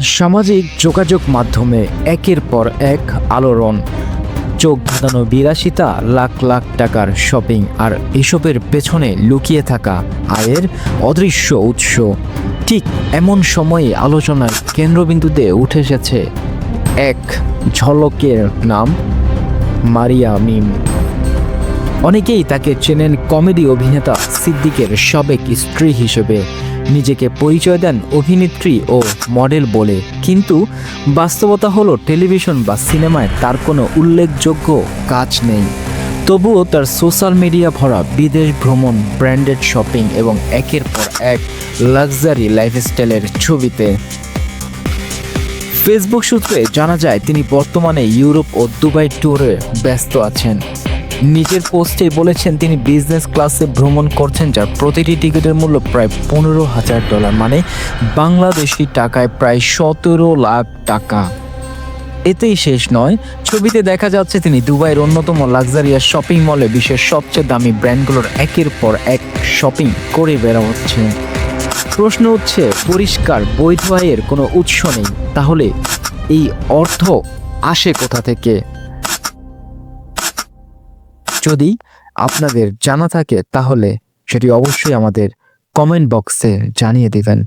সামাজিক যোগাযোগ মাধ্যমে একের পর এক আলোড়ন। চোখ ধাঁধানো বিলাসিতা লাখ লাখ টাকার শপিং আর এসবের পেছনে লুকিয়ে থাকা আয়ের অদৃশ্য উৎস। ঠিক এমন সময়ে আলোচনার কেন্দ্রবিন্দুতে উঠে এসেছে এক ঝলকের নাম, মারিয়া মিম। অনেকেই তাকে চেনেন কমেডি অভিনেতা সিদ্দিকের সাবেক স্ত্রী হিসেবে। নিজেকে পরিচয় দেন অভিনেত্রী ও মডেল বলে। কিন্তু বাস্তবতা হলো টেলিভিশন বা সিনেমায় তার কোনো উল্লেখযোগ্য কাজ নেই। তবুও তার সোশ্যাল মিডিয়া ভরা বিদেশ ভ্রমণ, ব্র্যান্ডেড শপিং এবং একের পর এক লাক্সারি লাইফস্টাইলের ছবিতে। ফেসবুক সূত্রে জানা যায়, তিনি বর্তমানে ইউরোপ ও দুবাই ট্যুরে ব্যস্ত আছেন। নিজের পোস্টে বলেছেন তিনি বিজনেস ক্লাসে ভ্রমণ করছেন, যার প্রতিটি টিকিটের মূল্য প্রায় পনেরো হাজার ডলার মানে বাংলাদেশি টাকায় প্রায় সতেরো লাখ টাকা। এতেই শেষ নয়। ছবিতে দেখা যাচ্ছে তিনি দুবাইয়ের অন্যতম লাক্সারিয়াস শপিং মলে বিশ্বের সবচেয়ে দামি ব্র্যান্ডগুলোর একের পর এক শপিং করে বেড়া হচ্ছে প্রশ্ন হচ্ছে, পরিষ্কার বৈধ আয়ের কোনো উৎস নেই। তাহলে এই অর্থ আসে কোথা থেকে? যদি আপনাদের জানা থাকে তাহলে সেটি অবশ্যই আমাদের কমেন্ট বক্সে জানিয়ে দিবেন।